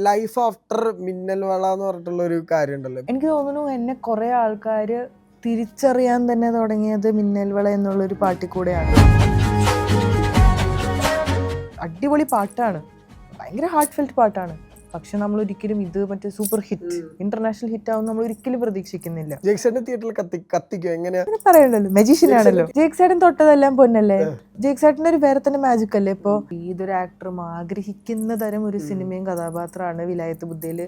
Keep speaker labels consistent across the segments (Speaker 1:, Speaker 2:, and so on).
Speaker 1: Life after മിന്നൽ വള എന്ന് പറഞ്ഞിട്ടുള്ള ഒരു കാര്യം ഉണ്ടല്ലോ
Speaker 2: എനിക്ക് തോന്നുന്നു എന്നെ കുറെ ആൾക്കാർ തിരിച്ചറിയാൻ തന്നെ തുടങ്ങിയത് മിന്നൽ മിന്നൽവള എന്നുള്ളൊരു പാട്ടിൽ കൂടെയാണ്. അടിപൊളി പാട്ടാണ്. ഭയങ്കര ഹാർട്ട് ഫെൽറ്റ് പാട്ടാണ്. പക്ഷെ നമ്മൾ ഒരിക്കലും ഇത് മറ്റേ സൂപ്പർ ഹിറ്റ് ഇന്റർനാഷണൽ ഹിറ്റ് ആവും നമ്മൾ ഒരിക്കലും പ്രതീക്ഷിക്കുന്നില്ല.
Speaker 1: തിയേറ്ററിൽ കത്തി കത്തിക്കും? എങ്ങനെ?
Speaker 2: അങ്ങനെ പറയണ്ടല്ലോ മജീഷ്യൻ ആണല്ലോ തൊട്ടതെല്ലാം പൊന്നല്ലേ? ജേക്ക് സേട്ടന്റെ ഒരു വേറെ തന്നെ മാജിക് അല്ലേ ഇപ്പോ? ഏതൊരു ആക്ടറും ആഗ്രഹിക്കുന്ന തരം ഒരു സിനിമയും കഥാപാത്രമാണ് വിലായത്ത് ബുദ്ധിയിൽ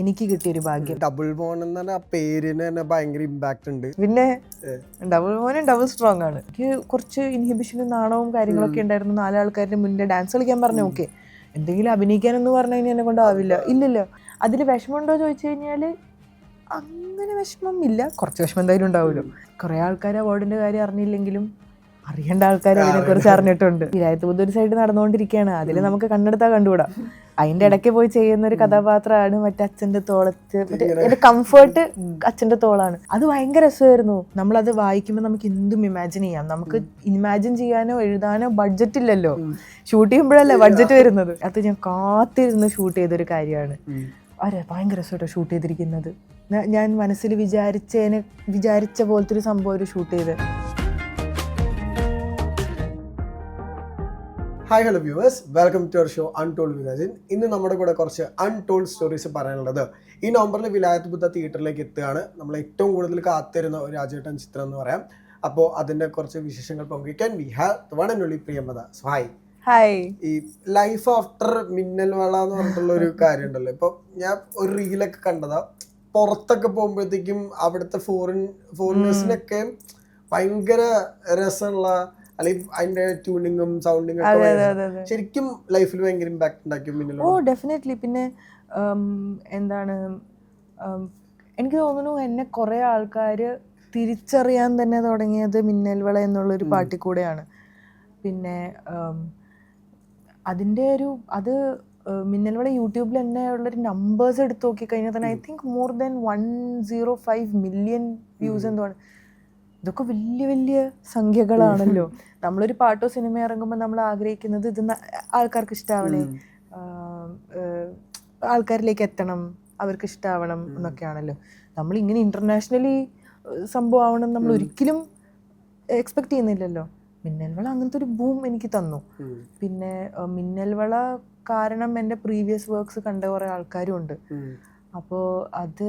Speaker 2: എനിക്ക് കിട്ടിയൊരു ഭാഗ്യം.
Speaker 1: ഡബിൾ ബോൺ എന്ന് പറഞ്ഞ പേരിന് തന്നെ ഭയങ്കര ഇമ്പാക്ട് ഉണ്ട്.
Speaker 2: പിന്നെ ഡബിൾ മോനും ഡബിൾ സ്ട്രോങ് ആണ്. എനിക്ക് കുറച്ച് ഇൻഹിബിഷനും നാണവും കാര്യങ്ങളൊക്കെ ഉണ്ടായിരുന്നു. നാലാൾക്കാരുടെ മുന്നേ ഡാൻസ് കളിക്കാൻ പറഞ്ഞു ഓക്കെ എന്തെങ്കിലും അഭിനയിക്കാനെന്ന് പറഞ്ഞു കഴിഞ്ഞാൽ എന്നെ കൊണ്ടാവില്ല. ഇല്ലല്ലോ. അതിൽ വിഷമമുണ്ടോ ചോദിച്ചു കഴിഞ്ഞാൽ അങ്ങനെ വിഷമം ഇല്ല. കുറച്ച് വിഷമം എന്തായാലും ഉണ്ടാവുമല്ലോ. കുറേ ആൾക്കാർ അവാർഡിന്റെ കാര്യം അറിഞ്ഞില്ലെങ്കിലും അറിയേണ്ട ആൾക്കാർ അതിനെ കുറിച്ച് അറിഞ്ഞിട്ടുണ്ട്. വിരായത്ത് ബുദ്ധ ഒരു സൈഡ് നടന്നുകൊണ്ടിരിക്കുകയാണ്. അതിൽ നമുക്ക് കണ്ണെടുത്താൽ കണ്ടുകൂടാ. അതിന്റെ ഇടയ്ക്ക് പോയി ചെയ്യുന്ന ഒരു കഥാപാത്രമാണ് മറ്റേ അച്ഛന്റെ തോളത്ത് മറ്റേ കംഫേർട്ട് അച്ഛന്റെ തോളാണ്. അത് ഭയങ്കര രസമായിരുന്നു. അത് വായിക്കുമ്പോൾ നമുക്ക് എന്തും ഇമാജിൻ ചെയ്യാം. നമുക്ക് ഇമാജിൻ ചെയ്യാനോ എഴുതാനോ ബഡ്ജറ്റ് ഇല്ലല്ലോ. ഷൂട്ട് ചെയ്യുമ്പോഴല്ലേ ബഡ്ജറ്റ് വരുന്നത്. അത് ഞാൻ കാത്തിരുന്ന് ഷൂട്ട് ചെയ്തൊരു കാര്യമാണ്. അരെ ഭയങ്കര രസമായിട്ടോ ഷൂട്ട് ചെയ്തിരിക്കുന്നത്. ഞാൻ മനസ്സിൽ വിചാരിച്ചതിനെ വിചാരിച്ച പോലത്തെ ഒരു സംഭവം ഒരു ഷൂട്ട് ചെയ്ത്.
Speaker 1: Hi hello viewers welcome to our show untold വിലാജിൻ ഇന്ന് നമ്മുടെ കൂടെ കുറച്ച് അൺടോൾഡ് സ്റ്റോറീസ് പറയാനുള്ളത്. ഈ നവംബറിൽ വിലായത്ത് ബുദ്ധ തിയേറ്ററിലേക്ക് എത്തുകയാണ്. നമ്മൾ ഏറ്റവും കൂടുതൽ കാത്തിരുന്ന ഒരു രാജേട്ടൻ ചിത്രം എന്ന് പറയാം. അപ്പോൾ അതിന്റെ കുറച്ച് വിശേഷങ്ങൾ പങ്കുവയ്ക്കാൻ വി ഹാവ് വൺ ആൻഡ് ഒളി പ്രിയമത സോ ഹായ്
Speaker 2: ഹായ്
Speaker 1: ഈ ലൈഫ് ആഫ്റ്റർ മിന്നൽ വള എന്ന് പറഞ്ഞിട്ടുള്ള ഒരു കാര്യം ഉണ്ടല്ലോ ഇപ്പോൾ ഞാൻ ഒരു റീലൊക്കെ കണ്ടതാ. പുറത്തൊക്കെ പോകുമ്പോഴത്തേക്കും അവിടുത്തെ ഫോറിൻ ഫോറിനേഴ്സിനൊക്കെ ഭയങ്കര രസമുള്ള അല്ലെങ്കിൽ അതിന്റെ ട്യൂണിങ്ങും സൗണ്ടിങ്ങും
Speaker 2: അതെ അതെ അതെ
Speaker 1: ശരിക്കും ലൈഫിൽ ഭയങ്കര ഇമ്പാക്ട് ഉണ്ടാക്കിയ മിന്നൽ
Speaker 2: ഓ ഡെഫിനറ്റ്ലി പിന്നെ ഉം, എന്താണ് ഉം, എനിക്ക് തോന്നുന്നു എന്നെ കുറേ ആൾക്കാർ തിരിച്ചറിയാൻ തന്നെ തുടങ്ങിയത് മിന്നൽവള എന്നുള്ളൊരു പാട്ടിൽ കൂടെയാണ്. പിന്നെ ഉം, അതിന്റെ ഒരു അത് ഏഹ്, മിന്നൽവള യൂട്യൂബിൽ തന്നെ ഉള്ളൊരു നമ്പേഴ്സ് എടുത്ത് നോക്കിക്കഴിഞ്ഞാൽ തന്നെ I think more than one zero five million views എന്തുവാണ്. ഇതൊക്കെ വലിയ വലിയ സംഖ്യകളാണല്ലോ. നമ്മളൊരു പാട്ടോ സിനിമ ഇറങ്ങുമ്പോൾ നമ്മൾ ആഗ്രഹിക്കുന്നത് ഇത് ആൾക്കാർക്ക് ഇഷ്ടാവണേ. ആൾക്കാരിലേക്ക് എത്തണം അവർക്ക് ഇഷ്ടാവണം എന്നൊക്കെയാണല്ലോ. നമ്മൾ ഇങ്ങനെ ഇന്റർനാഷണലി സംഭവം ആവണം നമ്മൾ ഒരിക്കലും എക്സ്പെക്ട് ചെയ്യുന്നില്ലല്ലോ. മിന്നൽവള അങ്ങനത്തെ ഒരു ബൂം എനിക്ക് തന്നു. പിന്നെ മിന്നൽവള കാരണം എന്റെ പ്രീവിയസ് വർക്ക്സ് കണ്ട കുറേ ആൾക്കാരും ഉണ്ട് അപ്പോൾ അത്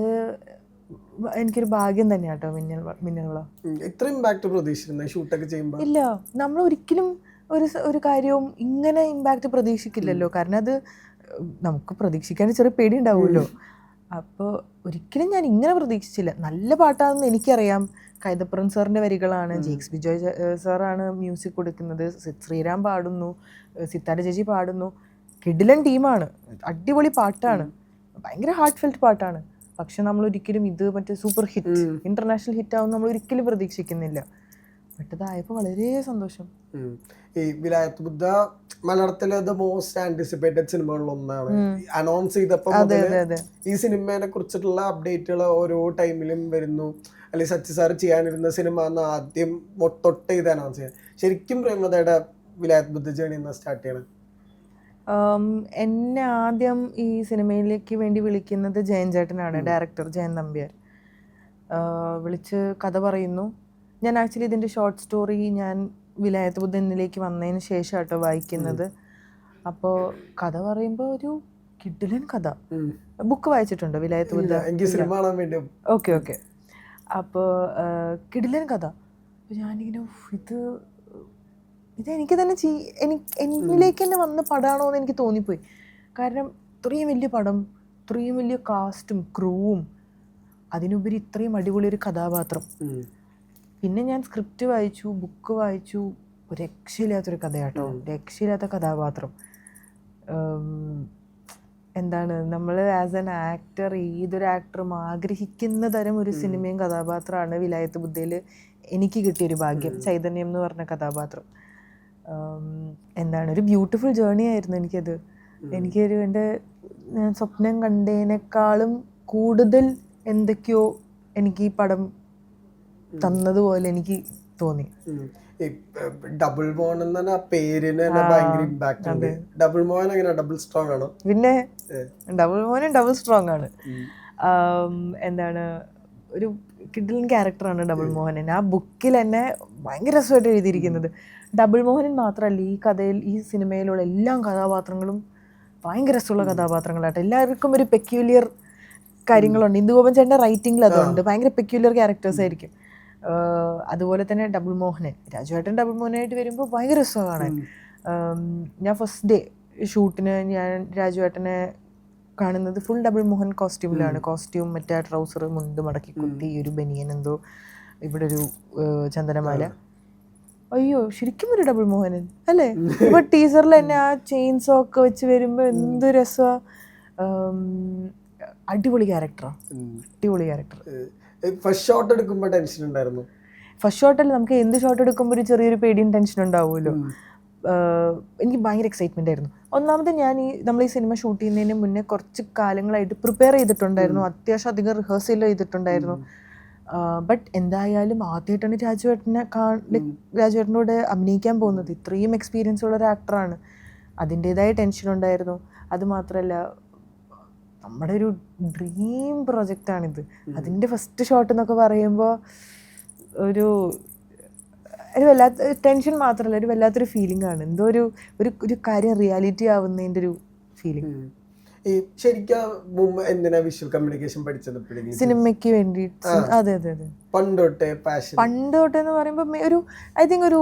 Speaker 2: എനിക്കൊരു ഭാഗ്യം തന്നെയാട്ടോ മിന്നൽ മിന്നലുള്ള
Speaker 1: ഇത്ര ഇമ്പാക്ട് പ്രതീക്ഷിച്ചിരുന്ന ഷൂട്ടൊക്കെ ചെയ്യുമ്പോൾ
Speaker 2: ഇല്ല നമ്മൾ ഒരിക്കലും ഒരു ഒരു കാര്യവും ഇങ്ങനെ ഇമ്പാക്റ്റ് പ്രതീക്ഷിക്കില്ലല്ലോ. കാരണം അത് നമുക്ക് പ്രതീക്ഷിക്കാൻ ചെറിയ പേടി ഉണ്ടാവുമല്ലോ. അപ്പോൾ ഒരിക്കലും ഞാൻ ഇങ്ങനെ പ്രതീക്ഷിച്ചില്ല. നല്ല പാട്ടാണെന്ന് എനിക്കറിയാം. കൈതപ്പുറം സാറിന്റെ വരികളാണ് ജേക്സ് ബിജോയ് സാറാണ് മ്യൂസിക് കൊടുക്കുന്നത്. ശ്രീരാം പാടുന്നു സിത്താര ചേച്ചി പാടുന്നു. കിഡിലൻ ടീമാണ്. അടിപൊളി പാട്ടാണ്. ഭയങ്കര ഹാർട്ട് ഫെൽറ്റ് പാട്ടാണ്. പക്ഷെ നമ്മൾ ഒരിക്കലും ഇത് മറ്റേ സൂപ്പർ ഹിറ്റ് ഇന്റർനാഷണൽ ഹിറ്റ് ആവും നമ്മൾ ഒരിക്കലും പ്രതീക്ഷിക്കുന്നില്ല. പെട്ടതായപ്പോ വളരെ സന്തോഷം.
Speaker 1: ഈ വിലായത്ത് ബുദ്ധ മലയാളത്തിലെ ദ മോസ്റ്റ് ആന്റിസിപ്പേറ്റഡ് സിനിമകളിൽ ഒന്നാണ് അനൗൺസ് ചെയ്തപ്പോൾ ഈ സിനിമയെ കുറിച്ചിട്ടുള്ള അപ്ഡേറ്റുകൾ ഓരോ ടൈമിലും വരുന്നു. അല്ലെങ്കിൽ സച്ചി സാർ ചെയ്യാനിരുന്ന സിനിമ എന്ന് ആദ്യം തൊട്ട് ഇത് അനൗൺസ് ചെയ്യാൻ ശരിക്കും പ്രേമതയുടെ വിലായത്ത് ബുദ്ധ ജേണി എന്ന് സ്റ്റാർട്ട് ചെയ്യണം?
Speaker 2: എന്നെ ആദ്യം ഈ സിനിമയിലേക്ക് വേണ്ടി വിളിക്കുന്നത് ജയൻ ചേട്ടനാണ് ഡയറക്ടർ ജയൻ നമ്പ്യാർ. വിളിച്ച് കഥ പറയുന്നു. ഞാൻ ആക്ച്വലി ഇതിന്റെ ഷോർട്ട് സ്റ്റോറി ഞാൻ വിലായത്ത് ബുദ്ധനിലേക്ക് വന്നതിന് ശേഷം കേട്ടോ വായിക്കുന്നത് അപ്പോൾ കഥ പറയുമ്പോൾ ഒരു കിഡിലൻ കഥ. ബുക്ക് വായിച്ചിട്ടുണ്ടോ വിലായത്ത് ബുദ്ധ ഓക്കെ ഓക്കെ അപ്പോൾ കിഡിലൻ കഥ. അപ്പോൾ ഞാനിങ്ങനെ ഇത് ഇത് എനിക്ക് തന്നെ ചെയ് എനിക്ക് എന്നിലേക്ക് തന്നെ വന്ന പടമാണോ എന്ന് എനിക്ക് തോന്നിപ്പോയി. കാരണം ഇത്രയും വലിയ പടം ഇത്രയും വലിയ കാസ്റ്റും ക്രൂവും അതിനുപരി ഇത്രയും അടിപൊളി ഒരു കഥാപാത്രം. പിന്നെ ഞാൻ സ്ക്രിപ്റ്റ് വായിച്ചു ബുക്ക് വായിച്ചു രക്ഷയില്ലാത്തൊരു കഥയാട്ടോ. രക്ഷയില്ലാത്ത കഥാപാത്രം. എന്താണ് നമ്മൾ ആസ് എൻ ആക്ടർ ഏതൊരു ആക്ടറും ആഗ്രഹിക്കുന്ന തരം ഒരു സിനിമയും കഥാപാത്രമാണ് വിലായത്ത് ബുദ്ധയിൽ എനിക്ക് കിട്ടിയൊരു ഭാഗ്യം. ചൈതന്യം എന്ന് പറഞ്ഞ കഥാപാത്രം. എന്താണ് ഒരു ബ്യൂട്ടിഫുൾ ജേർണി ആയിരുന്നു എനിക്കത്. എനിക്കൊരു എന്റെ ഞാൻ സ്വപ്നം കണ്ടതിനേക്കാളും കൂടുതൽ എന്തൊക്കെയോ എനിക്ക് ഈ പടം തന്നതുപോലെ എനിക്ക് തോന്നി.
Speaker 1: ഡബിൾ മോൺ എന്ന് പറഞ്ഞ ആ പേരിന് ഭയങ്കര ഇമ്പാക്ട് ഉണ്ട്. ഡബിൾ മോൻ അങ്ങനെ ഡബിൾ സ്ട്രോങ് ആണ്?
Speaker 2: പിന്നെ. ഡബിൾ മോനും ഡബിൾ സ്ട്രോങ് ആണ്. എന്താണ് ഒരു കിഡിലിൻ ക്യാരക്ടറാണ് ഡബിൾ മോഹനൻ. ആ ബുക്കിൽ തന്നെ ഭയങ്കര രസമായിട്ട് എഴുതിയിരിക്കുന്നത്. ഡബിൾ മോഹനൻ മാത്രമല്ല ഈ കഥയിൽ ഈ സിനിമയിലുള്ള എല്ലാ കഥാപാത്രങ്ങളും ഭയങ്കര രസമുള്ള കഥാപാത്രങ്ങളായിട്ട് എല്ലാവർക്കും ഒരു പെക്യൂലിയർ കാര്യങ്ങളുണ്ട്. ഇന്ദുഗോപൻ ചേട്ടന്റെ റൈറ്റിംഗിൽ അതുണ്ട്. ഭയങ്കര പെക്യൂലിയർ ക്യാരക്ടേഴ്സ് ആയിരിക്കും. അതുപോലെ തന്നെ ഡബിൾ മോഹനൻ രാജുവേട്ടൻ ഡബിൾ മോഹനായിട്ട് വരുമ്പോൾ ഭയങ്കര രസമാണ്. കാണാൻ ഞാൻ ഫസ്റ്റ് ഡേ ഷൂട്ടിന് ഞാൻ രാജുവേട്ടനെ കാണുന്നത് ഫുൾ ഡബിൾ മോഹൻ കോസ്റ്റ്യൂമിലാണ് കോസ്റ്റ്യൂം മറ്റേ ട്രൗസർ മുണ്ട് മടക്കി കുത്തി ഒരു ബനിയൻ എന്തോ ഇവിടെ ഒരു ചന്ദനമാല. അയ്യോ ശരിക്കും ഒരു ഡബിൾ മോഹനൻ അല്ലേ? ഇപ്പൊ ടീച്ചറിൽ തന്നെ ആ ചെയിൻസോ ഒക്കെ വെച്ച് വരുമ്പോ എന്ത് രസമാ അടിപൊളി ക്യാരക്ടറാ അടിപൊളി ക്യാരക്ടർ
Speaker 1: ഫസ്റ്റ് ഷോട്ട് എടുക്കുമ്പോ ടെൻഷൻ ഉണ്ടായിരുന്നു?
Speaker 2: ഫസ്റ്റ് ഷോട്ടിൽ നമുക്ക് എന്ത് ഷോട്ട് എടുക്കുമ്പോൾ ഒരു ചെറിയൊരു പേടിയും ടെൻഷൻ ഉണ്ടാവുമല്ലോ. എനിക്ക് ഭയങ്കര എക്സൈറ്റ്മെന്റ് ആയിരുന്നു. ഒന്നാമത് ഞാൻ ഈ നമ്മൾ ഈ സിനിമ ഷൂട്ട് ചെയ്യുന്നതിന് മുന്നേ കുറച്ച് കാലങ്ങളായിട്ട് പ്രിപ്പയർ ചെയ്തിട്ടുണ്ടായിരുന്നു. അത്യാവശ്യം അധികം റിഹേഴ്സൽ ചെയ്തിട്ടുണ്ടായിരുന്നു. ബട്ട് എന്തായാലും ആദ്യമായിട്ടാണ് രാജുവേട്ടനെ കാ രാജുവേട്ടനോട് അഭിനയിക്കാൻ പോകുന്നത്. ഇത്രയും എക്സ്പീരിയൻസ് ഉള്ള ഒരു ആക്ടറാണ് അതിന്റെതായ ടെൻഷൻ ഉണ്ടായിരുന്നു. അതുമാത്രമല്ല നമ്മുടെ ഒരു ഡ്രീം പ്രൊജക്റ്റാണിത് അതിന്റെ ഫസ്റ്റ് ഷോട്ട് എന്നൊക്കെ പറയുമ്പോൾ ഒരു ഒരു വല്ലാത്ത ടെൻഷൻ മാത്രമല്ല ഒരു വല്ലാത്തൊരു ഫീലിംഗ് ആണ്. എന്തോ ഒരു ഒരു കാര്യം റിയാലിറ്റി ആവുന്നതിന്റെ ഒരു ഫീലിംഗ്.
Speaker 1: ഈ ശരിക്കും എന്തിനാ വിഷ്വൽ കമ്മ്യൂണിക്കേഷൻ പഠിച്ചത്
Speaker 2: സിനിമയ്ക്ക് വേണ്ടി അതെ അതെ അതെ.
Speaker 1: പണ്ടോട്ടെ പാഷൻ
Speaker 2: പണ്ടോട്ടെ എന്ന് പറയുമ്പോൾ ഒരു ഐ തിങ്ക് ഒരു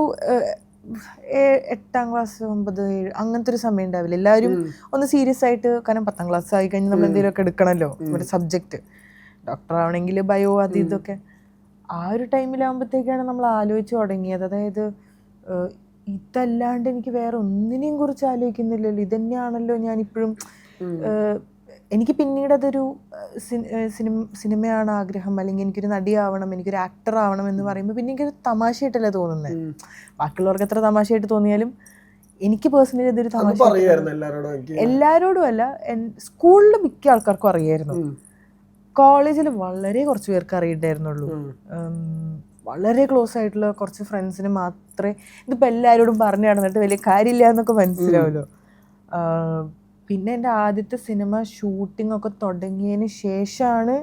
Speaker 2: എട്ടാം ക്ലാസ് ഒമ്പത് ഏഴ് അങ്ങനത്തെ ഒരു സമയം ഉണ്ടാവില്ല. എല്ലാവരും ഒന്ന് സീരിയസ് ആയിട്ട് കാരണം പത്താം ക്ലാസ് ആയി കഴിഞ്ഞ് നമ്മൾ എന്തെങ്കിലുമൊക്കെ എടുക്കണമല്ലോ ഒരു സബ്ജക്റ്റ് ഡോക്ടർ ആവണമെങ്കിൽ ബയോ അത് ഇതൊക്കെ. ആ ഒരു ടൈമിലാകുമ്പോഴത്തേക്കാണ് നമ്മൾ ആലോചിച്ച് തുടങ്ങിയത്. അതായത് ഇതല്ലാണ്ട് എനിക്ക് വേറെ ഒന്നിനെയും കുറിച്ച് ആലോചിക്കുന്നില്ലല്ലോ. ഇതന്നെയാണല്ലോ ഞാനിപ്പോഴും എനിക്ക് പിന്നീട് അതൊരു സിനിമ സിനിമയാണ് ആഗ്രഹം അല്ലെങ്കിൽ എനിക്കൊരു നടിയാവണം എനിക്കൊരു ആക്ടർ ആവണം എന്ന് പറയുമ്പോൾ പിന്നെ എനിക്കൊരു തമാശയായിട്ടല്ലേ തോന്നുന്നത് ബാക്കിയുള്ളവർക്ക് എത്ര തമാശയായിട്ട് തോന്നിയാലും എനിക്ക് പേഴ്സണലി അതൊരു
Speaker 1: അത്
Speaker 2: തമാശ
Speaker 1: എല്ലാരോടും
Speaker 2: എല്ലാവരോടും അല്ല സ്കൂളിൽ മിക്ക ആൾക്കാർക്കും അറിയായിരുന്നു. കോളേജിൽ വളരെ കുറച്ച് പേർക്ക് അറിയണ്ടായിരുന്നുള്ളൂ. വളരെ ക്ലോസ് ആയിട്ടുള്ള കുറച്ച് ഫ്രണ്ട്സിന് മാത്രമേ ഇതിപ്പോൾ എല്ലാവരോടും പറഞ്ഞു നടന്നിട്ട് വലിയ കാര്യമില്ല എന്നൊക്കെ മനസ്സിലാവുമല്ലോ പിന്നെ എന്റെ ആദ്യത്തെ സിനിമ ഷൂട്ടിംഗ് ഒക്കെ തുടങ്ങിയതിന് ശേഷമാണ്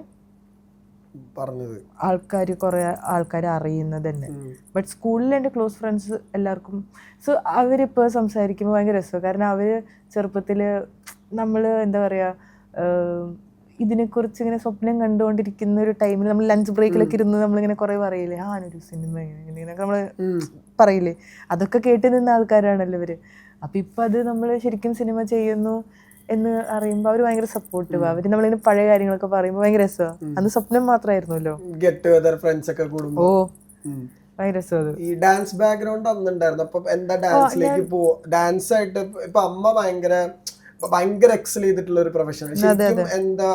Speaker 1: പറഞ്ഞത്.
Speaker 2: ആൾക്കാർ കുറേ ആൾക്കാർ അറിയുന്നത് തന്നെ. ബട്ട് സ്കൂളിൽ എന്റെ ക്ലോസ് ഫ്രണ്ട്സ് എല്ലാവർക്കും സോ അവരിപ്പോൾ സംസാരിക്കുമ്പോൾ ഭയങ്കര രസമാണ് കാരണം അവർ ചെറുപ്പത്തിൽ നമ്മൾ എന്താ പറയുക ഇതിനെക്കുറിച്ച് ഇങ്ങനെ സ്വപ്നം കണ്ടുകൊണ്ടിരിക്കുന്ന ഒരു ടൈമിൽ നമ്മൾ ലഞ്ച് ബ്രേക്കിലൊക്കെ ഇരുന്ന് നമ്മളിങ്ങനെ കുറേ പറയില്ലേ ആ ഒരു സിനിമ ഇങ്ങനെ നമ്മൾ. പറയില്ലേ? അതൊക്കെ കേട്ട് നിന്ന ആൾക്കാരാണല്ലോ ഇവർ അപ്പം ഇപ്പം അത് നമ്മൾ ശരിക്കും സിനിമ ചെയ്യുന്നു എന്ന് അറിയുമ്പോൾ അവർ ഭയങ്കര സപ്പോർട്ടീവ് അവർ നമ്മളിങ്ങനെ പഴയ കാര്യങ്ങളൊക്കെ പറയുമ്പോൾ ഭയങ്കര രസമാണ് അന്ന് സ്വപ്നം മാത്രമായിരുന്നല്ലോ
Speaker 1: ഗെറ്റ് ടുഗദർ ഫ്രണ്ട്സ് ഒക്കെ കൂടുമ്പോൾ
Speaker 2: ഓ. ഭയങ്കര രസം
Speaker 1: ഈ ഡാൻസ് ബാക്ക്ഗ്രൗണ്ട് അന്നുണ്ടായിരുന്നു. അപ്പൊ എന്താ ഡാൻസിലേക്ക് പോ ഡാൻസ് ആയിട്ട് ഇപ്പൊ അമ്മ ഭയങ്കര ഭയങ്കര എക്സൽ ചെയ്തിട്ടുള്ള ഒരു പ്രൊഫഷൻ എന്താ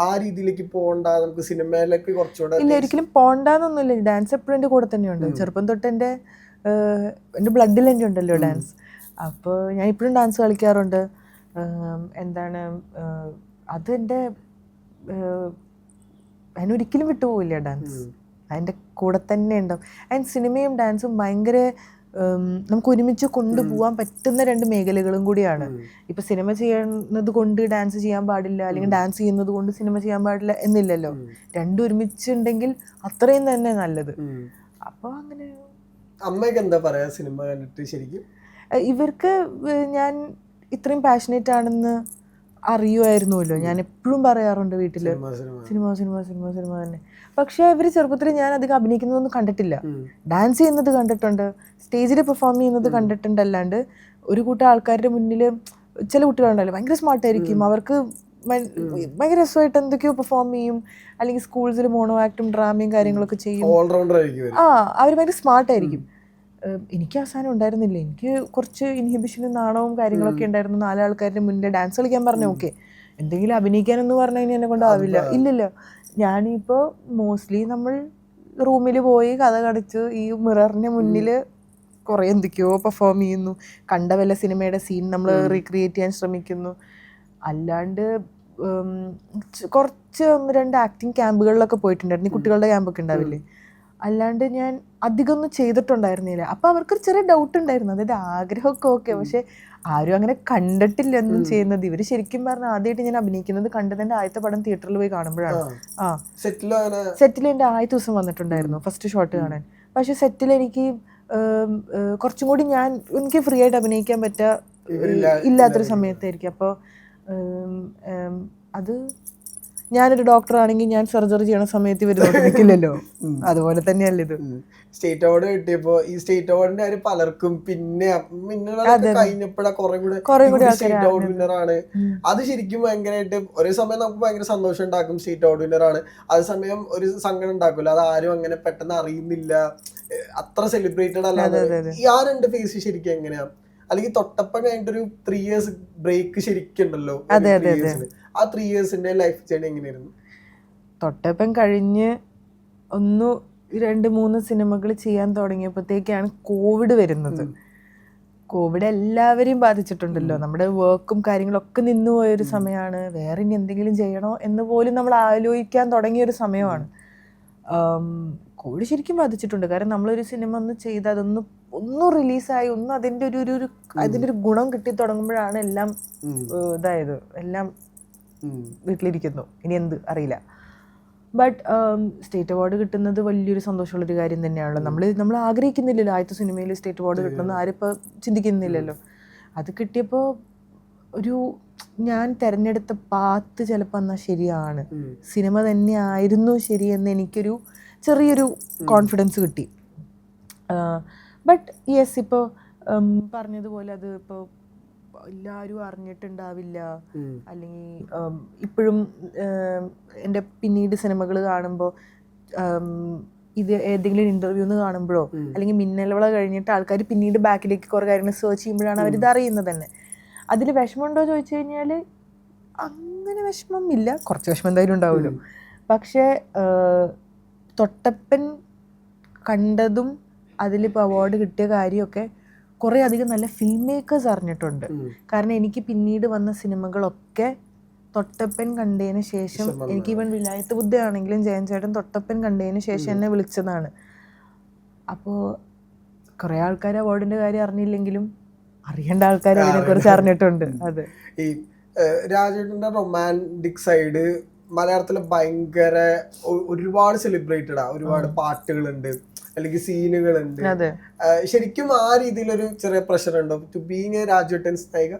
Speaker 1: ആ- രീതിയിലേക്ക് പോകണ്ട നമുക്ക് സിനിമയിലേക്ക് കുറച്ചുകൂടെ
Speaker 2: ഇല്ല ഒരിക്കലും പോണ്ടെന്നൊന്നുമില്ല ഡാൻസ് എപ്പോഴും എന്റെ കൂടെ തന്നെയുണ്ട്. ചെറുപ്പം തൊട്ട് എന്റെ എന്റെ ബ്ലഡിൽ തന്നെ ഉണ്ടല്ലോ ഡാൻസ് അപ്പോൾ ഞാൻ ഇപ്പോഴും ഡാൻസ് കളിക്കാറുണ്ട്. എന്താണ് അതെന്റെ അതിനൊരിക്കലും വിട്ടുപോകില്ല ഡാൻസ് അതിന്റെ കൂടെ തന്നെ ഉണ്ടാവും. അതിന് സിനിമയും ഡാൻസും ഭയങ്കര നമുക്ക് ഒരുമിച്ച് കൊണ്ടുപോകാൻ പറ്റുന്ന രണ്ട് മേഖലകളും കൂടിയാണ്. ഇപ്പൊ സിനിമ ചെയ്യുന്നത് കൊണ്ട് ഡാൻസ് ചെയ്യാൻ പാടില്ല അല്ലെങ്കിൽ ഡാൻസ് ചെയ്യുന്നത് കൊണ്ട് സിനിമ ചെയ്യാൻ പാടില്ല എന്നില്ലല്ലോ. രണ്ടും ഒരുമിച്ചുണ്ടെങ്കിൽ അത്രയും തന്നെ നല്ലത്. അപ്പോൾ അങ്ങനെ
Speaker 1: അമ്മയ്ക്ക് എന്താ പറയാ സിനിമ കണ്ടിട്ട് ശരിക്കും?
Speaker 2: ഇവർക്ക് ഞാൻ ഇത്രയും പാഷനേറ്റ് ആണെന്ന് അറിയുമായിരുന്നുവല്ലോ. ഞാൻ എപ്പോഴും പറയാറുണ്ട് വീട്ടിൽ
Speaker 1: സിനിമ സിനിമ.
Speaker 2: സിനിമ സിനിമ തന്നെ. പക്ഷെ ഇവർ ചെറുപ്പത്തിൽ ഞാൻ അധികം അഭിനയിക്കുന്നതൊന്നും കണ്ടിട്ടില്ല. ഡാൻസ് ചെയ്യുന്നത് കണ്ടിട്ടുണ്ട്. സ്റ്റേജിൽ പെർഫോം ചെയ്യുന്നത് കണ്ടിട്ടുണ്ട്. അല്ലാണ്ട് ഒരു കൂട്ടം ആൾക്കാരുടെ മുന്നിൽ ചില കുട്ടികളുണ്ടല്ലോ ഭയങ്കര സ്മാർട്ട് ആയിരിക്കും. അവർക്ക് ഭയ- ഭയങ്കര രസമായിട്ട് എന്തൊക്കെയോ പെർഫോം ചെയ്യും. അല്ലെങ്കിൽ സ്കൂൾസിൽ മോണോ ആക്ടും ഡ്രാമയും കാര്യങ്ങളൊക്കെ ചെയ്യും. ആ അവർ ഭയങ്കര സ്മാർട്ട് ആയിരിക്കും. ഏഹ് എനിക്ക് അവസാനം ഉണ്ടായിരുന്നില്ല. എനിക്ക് കുറച്ച് ഇൻഹിബിഷനും നാണവും കാര്യങ്ങളൊക്കെ ഉണ്ടായിരുന്നു. നാലാൾക്കാരുടെ മുന്നേ ഡാൻസ് കളിക്കാൻ പറഞ്ഞു. ഓക്കെ. എന്തെങ്കിലും അഭിനയിക്കാനെന്ന് പറഞ്ഞു കഴിഞ്ഞാൽ എന്നെ കൊണ്ടാവില്ല ഇല്ലല്ല. ഞാനിപ്പോൾ മോസ്റ്റ്ലി നമ്മൾ റൂമിൽ പോയി കഥ കടിച്ച് ഈ മിററിന് മുന്നിൽ കുറേ എന്തൊക്കെയോ പെർഫോം ചെയ്യുന്നു. കണ്ട വല്ല സിനിമയുടെ സീൻ നമ്മൾ റീക്രിയേറ്റ് ചെയ്യാൻ ശ്രമിക്കുന്നു. അല്ലാണ്ട് കുറച്ച് ഒന്ന് രണ്ട് ആക്ടിങ് ക്യാമ്പുകളിലൊക്കെ പോയിട്ടുണ്ടായിരുന്നു. കുട്ടികളുടെ ക്യാമ്പൊക്കെ ഉണ്ടാവില്ലേ? അല്ലാണ്ട് ഞാൻ അധികമൊന്നും ചെയ്തിട്ടുണ്ടായിരുന്നില്ല. അപ്പോൾ അവർക്കൊരു ചെറിയ ഡൗട്ട് ഉണ്ടായിരുന്നു. അതായത് ആഗ്രഹമൊക്കെ ഓക്കെ പക്ഷേ ആരും അങ്ങനെ കണ്ടിട്ടില്ല ഒന്നും ചെയ്യുന്നത്. ഇവർ ശരിക്കും പറഞ്ഞാൽ ആദ്യമായിട്ട് ഞാൻ അഭിനയിക്കുന്നത് കണ്ടത് എന്റെ ആദ്യത്തെ പടം തിയേറ്ററിൽ പോയി കാണുമ്പോഴാണ്. ആ.
Speaker 1: സെറ്റിൽ
Speaker 2: എന്റെ ആദ്യ ദിവസം വന്നിട്ടുണ്ടായിരുന്നു. ഫസ്റ്റ് ഷോട്ട് കാണാൻ. പക്ഷെ സെറ്റിൽ എനിക്ക് കുറച്ചും കൂടി ഞാൻ എനിക്ക് ഫ്രീ ആയിട്ട് അഭിനയിക്കാൻ പറ്റുക ഇല്ലാത്തൊരു സമയത്തായിരിക്കും. അപ്പോൾ അത് ഞാനൊരു ഡോക്ടർ ആണെങ്കിൽ ഞാൻ സർജറി ചെയ്യണ സമയത്ത് ഇവർ നിൽക്കില്ലല്ലോ അതുപോലെ തന്നെയല്ല ഇത്.
Speaker 1: സ്റ്റേറ്റ് അവാർഡ് കിട്ടിയപ്പോ ഈ സ്റ്റേറ്റ് അവാർഡിന്റെ കാര്യം പലർക്കും പിന്നെ കഴിഞ്ഞപ്പോഴാ കുറെ കൂടെ സ്റ്റേറ്റ് അവാർഡ് വിന്നർ ആണ്. അത് ശരിക്കും ഭയങ്കരമായിട്ട് ഒരേ സമയം നമുക്ക് ഭയങ്കര സന്തോഷം ഉണ്ടാക്കും സ്റ്റേറ്റ് അവാർഡ് വിന്നർ ആണ്. അതേസമയം ഒരു സങ്കടം ഉണ്ടാക്കില്ല അത് ആരും അങ്ങനെ പെട്ടെന്ന് അറിയുന്നില്ല. അത്ര സെലിബ്രേറ്റഡ് അല്ലാതെ ഈ ആ രണ്ട് ഫേസ് ശരിക്കും എങ്ങനെയാ? അല്ലെങ്കിൽ തൊട്ടപ്പം കഴിഞ്ഞിട്ടൊരു ത്രീ ഇയേഴ്സ് ബ്രേക്ക് ശരിക്കുണ്ടല്ലോ. അതെ ന്. ആ ത്രീ ഇയേഴ്സിന്റെ ലൈഫ് ജേണി എങ്ങനെയായിരുന്നു?
Speaker 2: തൊട്ടപ്പം കഴിഞ്ഞ് ഒന്ന് രണ്ട് മൂന്ന് സിനിമകൾ ചെയ്യാൻ തുടങ്ങിയപ്പോഴത്തേക്കാണ് കോവിഡ് വരുന്നത്. കോവിഡ് എല്ലാവരെയും ബാധിച്ചിട്ടുണ്ടല്ലോ. നമ്മുടെ വർക്കും കാര്യങ്ങളൊക്കെ നിന്നു പോയൊരു സമയമാണ്. വേറെ ഇനി എന്തെങ്കിലും ചെയ്യണോ എന്ന് പോലും നമ്മൾ ആലോചിക്കാൻ തുടങ്ങിയ ഒരു സമയമാണ് കോവിഡ് ശരിക്കും ബാധിച്ചിട്ടുണ്ട്. കാരണം നമ്മളൊരു സിനിമ ഒന്ന് ചെയ്ത് അതൊന്ന് ഒന്നും റിലീസായി ഒന്നും അതിന്റെ ഒരു ഒരു അതിന്റെ ഒരു ഗുണം കിട്ടി തുടങ്ങുമ്പോഴാണ് എല്ലാം. ഇതായത്. എല്ലാം. വീട്ടിലിരിക്കുന്നു. ഇനി എന്ത്? അറിയില്ല. ബട്ട് സ്റ്റേറ്റ് അവാർഡ് കിട്ടുന്നത് വലിയൊരു സന്തോഷമുള്ളൊരു കാര്യം തന്നെയാണല്ലോ. നമ്മൾ നമ്മൾ ആഗ്രഹിക്കുന്നില്ലല്ലോ. ആദ്യത്തെ സിനിമയിൽ സ്റ്റേറ്റ് അവാർഡ് കിട്ടണമെന്ന് ആരും ഇപ്പോൾ ചിന്തിക്കുന്നില്ലല്ലോ അത് കിട്ടിയപ്പോൾ ഒരു ഞാൻ തിരഞ്ഞെടുത്ത പാത്ത് ചിലപ്പോൾ എന്നാൽ ശരിയാണ്. സിനിമ തന്നെ ആയിരുന്നു ശരിയെന്ന് എനിക്കൊരു ചെറിയൊരു കോൺഫിഡൻസ് കിട്ടി. ബട്ട് യെസ് ഇപ്പോൾ പറഞ്ഞതുപോലെ അത് ഇപ്പോൾ എല്ലാവരും അറിഞ്ഞിട്ടുണ്ടാവില്ല. അല്ലെങ്കിൽ ഇപ്പോഴും എന്റെ പിന്നീട് സിനിമകൾ കാണുമ്പോൾ ഇത് ഏതെങ്കിലും ഇന്റർവ്യൂന്ന് കാണുമ്പോഴോ അല്ലെങ്കിൽ മിന്നലവള കഴിഞ്ഞിട്ട് ആൾക്കാർ പിന്നീട് ബാക്കിലേക്ക് കുറേ കാര്യങ്ങൾ സെർച്ച് ചെയ്യുമ്പോഴാണ് അവരിത് അറിയുന്നത് തന്നെ. അതിൽ വിഷമമുണ്ടോ ചോദിച്ചു കഴിഞ്ഞാൽ അങ്ങനെ വിഷമം ഇല്ല കുറച്ച് വിഷമം എന്തായാലും ഉണ്ടാവുമല്ലോ. പക്ഷേ തൊട്ടപ്പൻ കണ്ടതും അതിലിപ്പോൾ അവാർഡ് കിട്ടിയ കാര്യമൊക്കെ കുറേ അധികം നല്ല ഫിലിം മേക്കേഴ്സ് അറിഞ്ഞിട്ടുണ്ട് കാരണം എനിക്ക് പിന്നീട് വന്ന സിനിമകളൊക്കെ തൊട്ടപ്പൻ കണ്ടതിന് ശേഷം എനിക്ക് ഇവൻ വിലായത്ത് ബുദ്ധയാണെങ്കിലും ജയൻ ചേട്ടൻ തൊട്ടപ്പൻ കണ്ടതിന് ശേഷം എന്നെ വിളിച്ചതാണ്. അപ്പോൾ കുറേ ആൾക്കാർ അവാർഡിന്റെ കാര്യം അറിഞ്ഞില്ലെങ്കിലും അറിയേണ്ട ആൾക്കാർ അതിനെക്കുറിച്ച് അറിഞ്ഞിട്ടുണ്ട്. അതെ.
Speaker 1: ഈ രാജേട്ടന്റെ രാജേട്ടന്റെ റൊമാന്റിക് സൈഡ് മലയാളത്തിൽ ഭയങ്കര ഒരുപാട് സെലിബ്രേറ്റഡ് ആ. ഒരുപാട് പാട്ടുകളുണ്ട്. അല്ലെങ്കിൽ സീനുകളുണ്ട് ശരിക്കും ആ രീതിയിലൊരു ചെറിയ പ്രഷർ ഉണ്ടോ? ടു ബീങ് എ രാജേട്ടൻ നായിക?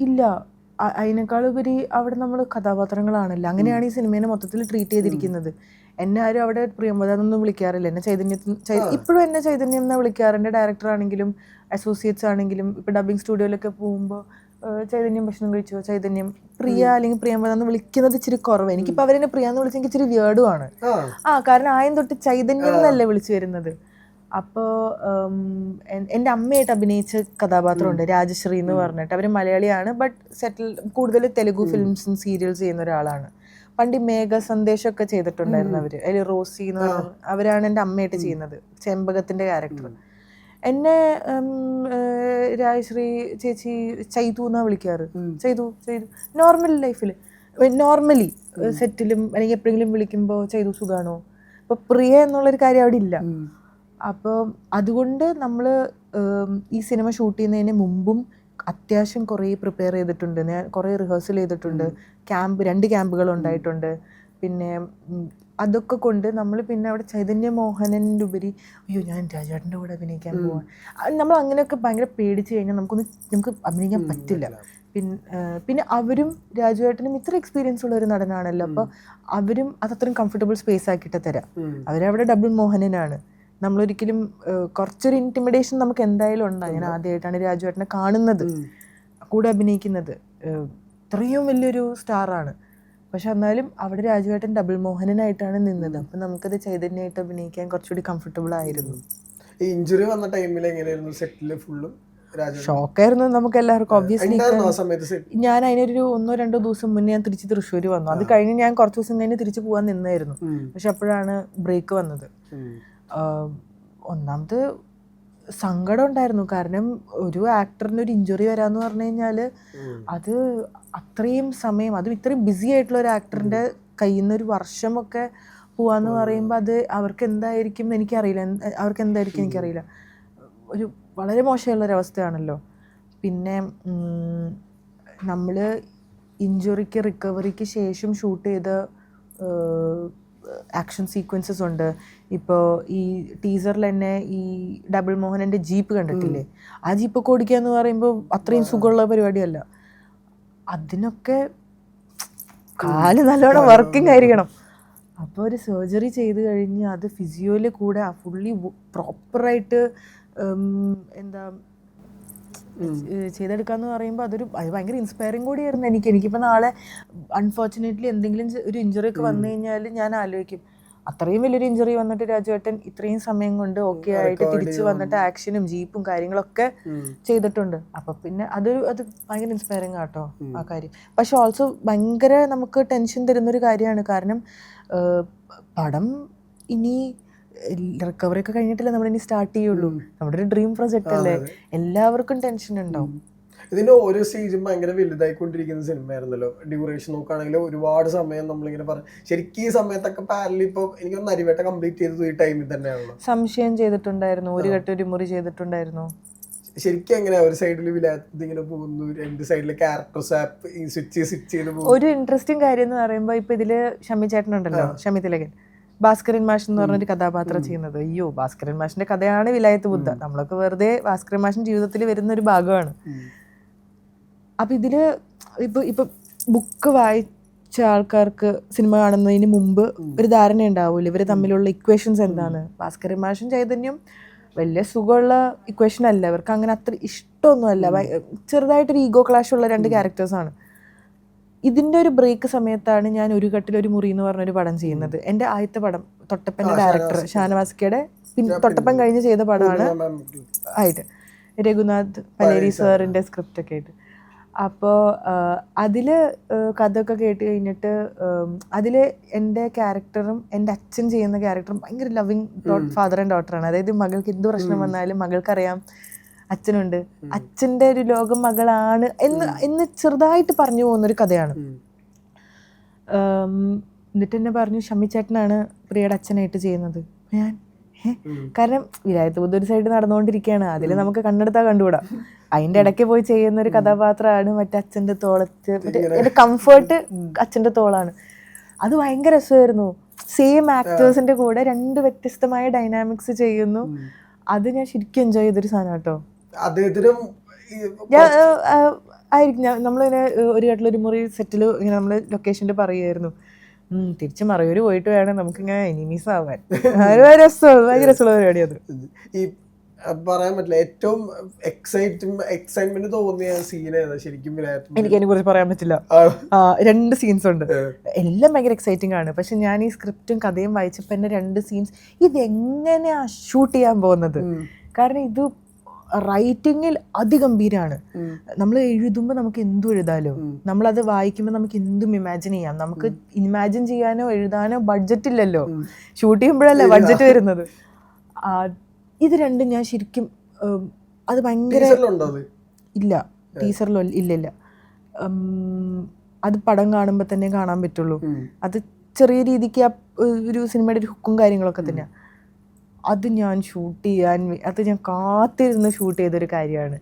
Speaker 2: ഇല്ല. അതിനേക്കാളുപരി അവിടെ നമ്മൾ കഥാപാത്രങ്ങളാണല്ലോ. അങ്ങനെയാണ് ഈ സിനിമേനെ മൊത്തത്തിൽ ട്രീറ്റ് ചെയ്തിരിക്കുന്നത്. എന്നെ ആരും അവിടെ എന്നൊന്നും വിളിക്കാറില്ല. എന്നെ ചൈതന്യത്തിന് ഇപ്പോഴും എന്നെ ചൈതന്യം എന്നാ വിളിക്കാറുണ്ട്. ഡയറക്ടർ ആണെങ്കിലും അസോസിയേറ്റ്സ് ആണെങ്കിലും ഇപ്പൊ ഡബിങ് സ്റ്റുഡിയോയിലൊക്കെ പോകുമ്പോൾ ചൈതന്യം ഭക്ഷണം കഴിച്ചോ? ചൈതന്യം. പ്രിയ അല്ലെങ്കിൽ പ്രിയമ്പത എന്ന് വിളിക്കുന്നത് ഇച്ചിരി കുറവ്. എനിക്കിപ്പോൾ അവരെന്നെ പ്രിയ എന്ന് വിളിച്ചെങ്കിൽ ഇച്ചിരി വേർഡുമാണ്
Speaker 1: ആ.
Speaker 2: കാരണം ആയം തൊട്ട് ചൈതന്യം എന്നല്ലേ വിളിച്ചു വരുന്നത്. അപ്പോ എന്റെ അമ്മയായിട്ട് അഭിനയിച്ച കഥാപാത്രമുണ്ട് രാജശ്രീ എന്ന് പറഞ്ഞിട്ട്. അവർ മലയാളിയാണ് ബട്ട് സെറ്റിൽ കൂടുതൽ തെലുഗു ഫിലിംസും സീരിയൽസ് ചെയ്യുന്ന ഒരാളാണ്. പണ്ട് ഈ മേഘ സന്ദേശമൊക്കെ ചെയ്തിട്ടുണ്ടായിരുന്നു അവർ. അതിൽ റോസി എന്ന് പറഞ്ഞ അവരാണ് എന്റെ അമ്മയായിട്ട് ചെയ്യുന്നത്. ചെമ്പകത്തിന്റെ ക്യാരക്ടർ എന്നെ രാജശ്രീ ചേച്ചി ചെയ്തു എന്നാ വിളിക്കാറ്. ചെയ്തു ചെയ്തു നോർമൽ ലൈഫിൽ നോർമലി സെറ്റിലും അല്ലെങ്കിൽ എപ്പോഴെങ്കിലും വിളിക്കുമ്പോൾ ചെയ്തു സുഖാണോ? അപ്പൊ പ്രിയ എന്നുള്ളൊരു കാര്യം അവിടെ ഇല്ല. അപ്പോൾ അതുകൊണ്ട് നമ്മൾ ഈ സിനിമ ഷൂട്ട് ചെയ്യുന്നതിന് മുമ്പും അത്യാവശ്യം കുറേ പ്രിപ്പയർ ചെയ്തിട്ടുണ്ട്. ഞാൻ കുറേ റിഹേഴ്സൽ ചെയ്തിട്ടുണ്ട്. ക്യാമ്പ് രണ്ട് ക്യാമ്പുകൾ ഉണ്ടായിട്ടുണ്ട്. പിന്നെ അതൊക്കെ കൊണ്ട് നമ്മൾ പിന്നെ അവിടെ ചൈതന്യ മോഹനന്റെ ഉപരി അയ്യോ ഞാൻ രാജേട്ടന്റെ കൂടെ അഭിനയിക്കാൻ പോവാൻ നമ്മൾ അങ്ങനെയൊക്കെ ഭയങ്കര പേടിച്ച് കഴിഞ്ഞാൽ നമുക്കൊന്ന് നമുക്ക് അഭിനയിക്കാൻ പറ്റില്ല. പിന്നെ പിന്നെ അവരും രാജുവേട്ടനും ഇത്ര എക്സ്പീരിയൻസ് ഉള്ള ഒരു നടനാണല്ലോ. അപ്പോൾ അവരും അതത്രയും കംഫർട്ടബിൾ സ്പേസ് ആക്കിയിട്ട് തരാം. അവരവിടെ ഡബിൾ മോഹനനാണ്. നമ്മളൊരിക്കലും കുറച്ചൊരു ഇന്റിമിഡേഷൻ നമുക്ക് എന്തായാലും ഉണ്ടാകും ഞാൻ ആദ്യമായിട്ടാണ് രാജുവേട്ടനെ കാണുന്നത്. കൂടെ അഭിനയിക്കുന്നത്. ഇത്രയും വലിയൊരു സ്റ്റാറാണ് പക്ഷെ എന്നാലും അവിടെ രാജുവേട്ടൻ ഡബിൾ മോഹനനായിട്ടാണ് നിന്നത്. അപ്പം നമുക്കത് ചൈതന്യമായിട്ട് അഭിനയിക്കാൻ കുറച്ചുകൂടി കംഫർട്ടബിൾ ആയിരുന്നു.
Speaker 1: ഈ ഇഞ്ചുറി വന്ന ടൈമിൽ എങ്ങനെയായിരുന്നു സെറ്റിൽ ഫുള്ളും
Speaker 2: ഷോക്കായിരുന്നു നമുക്ക് എല്ലാവർക്കും ഒബ്വിയസ്ലി ഞാൻ അതിനൊരു ഒന്നോ രണ്ടോ ദിവസം മുന്നേ ഞാൻ തിരിച്ച് തൃശ്ശൂർ വന്നു. അത് കഴിഞ്ഞ് ഞാൻ കുറച്ച് ദിവസം കഴിഞ്ഞ് തിരിച്ച് പോകാൻ നിന്നായിരുന്നു. പക്ഷെ അപ്പോഴാണ് ബ്രേക്ക് വന്നത്. ഒന്നാമത് സങ്കടം ഉണ്ടായിരുന്നു. കാരണം ഒരു ആക്ടറിന് ഒരു ഇഞ്ചുറി വരാന്ന് പറഞ്ഞു കഴിഞ്ഞാൽ അത് അത്രയും സമയം അതും ഇത്രയും ബിസി ആയിട്ടുള്ള ഒരു ആക്ടറിന്റെ കയ്യിൽ നിന്ന് ഒരു വർഷമൊക്കെ പോവാന്ന് പറയുമ്പോൾ അത് അവർക്ക് എന്തായിരിക്കും എനിക്കറിയില്ല. അവർക്ക് എന്തായിരിക്കും എനിക്കറിയില്ല. ഒരു വളരെ മോശമുള്ളൊരവസ്ഥയാണല്ലോ. പിന്നെ നമ്മൾ ഇഞ്ചുറിക്ക് റിക്കവറിക്ക് ശേഷം ഷൂട്ട് ചെയ്ത ആക്ഷൻ സീക്വൻസസ് ഉണ്ട്. ഇപ്പോൾ ഈ ടീസറിൽ തന്നെ ഈ ഡബിൾ മോഹനന്റെ ജീപ്പ് കണ്ടിട്ടില്ലേ? ആ ജീപ്പൊക്കെ ഓടിക്കുക എന്ന് പറയുമ്പോൾ അത്രയും സുഖമുള്ള പരിപാടിയല്ല. അതിനൊക്കെ കാൽ നല്ലോണം വർക്കിംഗ് ആയിരിക്കണം. അപ്പോൾ ഒരു സർജറി ചെയ്ത് കഴിഞ്ഞ് അത് ഫിസിയോയിൽ കൂടെ ഫുള്ളി പ്രോപ്പറായിട്ട് എന്താ ചെയ്തെടുക്കാന്ന് പറയുമ്പോൾ അതൊരു അത് ഭയങ്കര ഇൻസ്പയറിംഗ് കൂടിയായിരുന്നു എനിക്ക്. എനിക്കിപ്പോൾ നാളെ അൺഫോർച്ചുനേറ്റ്ലി എന്തെങ്കിലും ഒരു ഇഞ്ചുറി ഒക്കെ വന്നു കഴിഞ്ഞാൽ ഞാൻ ആലോചിക്കും. അത്രയും വലിയൊരു ഇഞ്ചുറി വന്നിട്ട് രാജുവേട്ടൻ ഇത്രയും സമയം കൊണ്ട് ഓക്കെ ആയിട്ട് തിരിച്ചു വന്നിട്ട് ആക്ഷനും ജീപ്പും കാര്യങ്ങളൊക്കെ ചെയ്തിട്ടുണ്ട്. അപ്പൊ പിന്നെ അതൊരു അത് ഭയങ്കര ഇൻസ്പയറിംഗ് ആട്ടോ ആ കാര്യം. പക്ഷെ ഓൾസോ ഭയങ്കര നമുക്ക് ടെൻഷൻ തരുന്നൊരു കാര്യമാണ്. കാരണം പടം ഇനി റിക്കവറി ഒക്കെ കഴിഞ്ഞിട്ടില്ല നമ്മൾ ഇനി സ്റ്റാർട്ട് ചെയ്യുള്ളൂ നമ്മുടെ ഒരു ഡ്രീം പ്രൊജക്റ്റ് അല്ലേ? എല്ലാവർക്കും ടെൻഷൻ ഉണ്ടാവും.
Speaker 1: ഇതിന്റെ ഓരോ സ്റ്റേജും ഭയങ്കര വലുതായിക്കൊണ്ടിരിക്കുന്ന സിനിമയായിരുന്നല്ലോ. ഡ്യൂറേഷൻ നോക്കുകയാണെങ്കിൽ ഒരുപാട് സമയം നമ്മളിങ്ങനെ പറ ശരിക്കും ഈ സമയത്തൊക്കെ പാരലി ഇപ്പൊ എനിക്ക് നരിവേട്ട കംപ്ലീറ്റ് ചെയ്തത് ഈ ടൈമിൽ തന്നെയാണല്ലോ.
Speaker 2: സംശയം ചെയ്തിട്ടുണ്ടായിരുന്നു. ഒരു കെട്ട് ഒരു മുറി ചെയ്തിട്ടുണ്ടായിരുന്നു.
Speaker 1: ശരിക്കും എങ്ങനെയാ ഒരു സൈഡിൽ വിലായത്ത് ഇങ്ങനെ പോകുന്നു രണ്ട് സൈഡിൽ ക്യാരക്ടർ സ്വാപ്പ് സ്വിച്ച് സ്വിച്ച് ചെയ്ത് പോകുന്നു?
Speaker 2: ഒരു ഇൻട്രസ്റ്റിംഗ് കാര്യം എന്ന് പറയുമ്പോൾ ഇപ്പൊ ഇതിൽ ഷമി ചേട്ടനുണ്ടല്ലോ ഷമി തിലകൻ. ഭാസ്കരൻ മാഷ് എന്ന് പറഞ്ഞ ഒരു കഥാപാത്രം ചെയ്യുന്നത്. അയ്യോ ഭാസ്കരൻ മാഷിന്റെ കഥയാണ് വിലായത്ത് ബുദ്ധ. നമ്മളൊക്കെ വെറുതെ ഭാസ്കരൻ മാഷിന്റെ ജീവിതത്തിൽ വരുന്ന ഒരു ഭാഗമാണ്. അപ്പൊ ഇതിൽ ഇപ്പൊ ഇപ്പൊ ബുക്ക് വായിച്ച ആൾക്കാർക്ക് സിനിമ കാണുന്നതിന് മുമ്പ് ഒരു ധാരണ ഉണ്ടാവില്ല ഇവർ തമ്മിലുള്ള ഇക്വേഷൻസ് എന്താണ്? ഭാസ്കരൻ മാഷും ചൈതന്യം വലിയ സുഖമുള്ള ഇക്വേഷൻ അല്ല. ഇവർക്ക് അങ്ങനെ അത്ര ഇഷ്ടമൊന്നുമല്ല. ചെറുതായിട്ടൊരു ഈഗോ ക്ലാഷ് ഉള്ള രണ്ട് ക്യാരക്ടേഴ്സ് ആണ് ഇതിന്റെ ഒരു ബ്രേക്ക് സമയത്താണ് ഞാൻ ഒരു കട്ടിൽ ഒരു മുറി എന്ന് പറഞ്ഞൊരു പടം ചെയ്യുന്നത്. എന്റെ ആദ്യത്തെ പടം തൊട്ടപ്പന്റെ ഡയറക്ടർ ഷാനവാസിക്കയുടെ പിന്നെ തൊട്ടപ്പം കഴിഞ്ഞ് ചെയ്ത പടമാണ് ആയിട്ട്. രഘുനാഥ് പലേരി സാറിന്റെ സ്ക്രിപ്റ്റ് ഒക്കെ ആയിട്ട്. അപ്പോൾ അതിൽ കഥയൊക്കെ കേട്ട് കഴിഞ്ഞിട്ട് അതിൽ എന്റെ ക്യാരക്ടറും എന്റെ അച്ഛൻ ചെയ്യുന്ന ക്യാരക്ടറും ഭയങ്കര ലവിങ് ഫാദർ ആൻഡ് ഡോട്ടറാണ് അതായത് മകൾക്ക് എന്ത് പ്രശ്നം വന്നാലും മകൾക്കറിയാം. അച്ഛനുണ്ട്. അച്ഛന്റെ ഒരു ലോകം മകളാണ് എന്ന് എന്ന് ചെറുതായിട്ട് പറഞ്ഞു പോകുന്നൊരു കഥയാണ്. എന്നിട്ട് എന്നെ പറഞ്ഞു ഷമ്മി ചേട്ടനാണ് പ്രിയയുടെ അച്ഛനായിട്ട് ചെയ്യുന്നത്. ഞാൻ കാരണം വിലായത്ത് ബുദ്ധ ഒരു സൈഡ് നടന്നുകൊണ്ടിരിക്കുകയാണ്. അതിൽ നമുക്ക് കണ്ണെടുത്താൽ കണ്ടുകൂടാ. അതിന്റെ ഇടയ്ക്ക് പോയി ചെയ്യുന്ന ഒരു കഥാപാത്രമാണ് മറ്റേ അച്ഛന്റെ തോളത്ത് മറ്റേ എന്റെ കംഫേർട്ട് അച്ഛന്റെ തോളാണ്. അത് ഭയങ്കര രസമായിരുന്നു. സെയിം ആക്ടേഴ്സിന്റെ കൂടെ രണ്ട് വ്യത്യസ്തമായ ഡൈനാമിക്സ് ചെയ്യുന്നു. അത് ഞാൻ ശരിക്കും എൻജോയ് ചെയ്തൊരു സാധനം കേട്ടോ
Speaker 1: അദ്ദേഹത്തിനും
Speaker 2: ആയിരിക്കും. നമ്മളിങ്ങനെ ഒരു കട്ടിലൊരു മുറി സെറ്റിൽ ഇങ്ങനെ നമ്മൾ ലൊക്കേഷനിൽ പറയുമായിരുന്നു തിരിച്ചു മറയൂർ പോയിട്ട് വേണം നമുക്കിങ്ങനെ എനിമീസ് ആവാൻ. രസമാണ്. രസം ഭയങ്കര രസമുള്ള പരിപാടി അത്.
Speaker 1: ഈ പറയാൻ പറ്റില്ല. ഏറ്റവും എക്സൈറ്റ് എക്സൈറ്റ്മെന്റ് തോന്നിയ സീൻ ഏതാ ശരിക്കും
Speaker 2: എനിക്ക് അതിനെ കുറിച്ച് പറയാൻ പറ്റില്ല. രണ്ട് സീൻസ് ഉണ്ട്. എല്ലാം ഭയങ്കര എക്സൈറ്റിംഗ് ആണ്. പക്ഷെ ഞാൻ ഈ സ്ക്രിപ്റ്റും കഥയും വായിച്ചപ്പോൾ എന്നെ രണ്ട് സീൻസ് ഇതെങ്ങനെയാ ഷൂട്ട് ചെയ്യാൻ പോകുന്നത്? കാരണം ഇത് റൈറ്റിങ്ങിൽ അതിഗംഭീരാണ്.
Speaker 1: ഉം.
Speaker 2: നമ്മൾ എഴുതുമ്പോൾ നമുക്ക് എന്തും എഴുതാലോ. നമ്മളത് വായിക്കുമ്പോൾ നമുക്ക് എന്തും ഇമാജിൻ ചെയ്യാം. നമുക്ക് ഇമാജിൻ ചെയ്യാനോ എഴുതാനോ ബഡ്ജറ്റ് ഇല്ലല്ലോ. ഷൂട്ട് ചെയ്യുമ്പോഴല്ലേ ബഡ്ജറ്റ് വരുന്നത്. ഇത് രണ്ടും ഞാൻ ശരിക്കും അത് ഭയങ്കര ഇല്ല. ടീച്ചറിലോ ഇല്ല ഇല്ല. അത് പടം കാണുമ്പോൾ തന്നെ കാണാൻ പറ്റുള്ളൂ. അത് ചെറിയ രീതിക്ക് ആ ഒരു സിനിമയുടെ ഒരു ഹുക്കും കാര്യങ്ങളൊക്കെ തന്നെയാണ് അത് ഞാൻ ഷൂട്ട് ചെയ്യാൻ അത് ഞാൻ കാത്തിരുന്ന് ഷൂട്ട് ചെയ്തൊരു കാര്യമാണ്.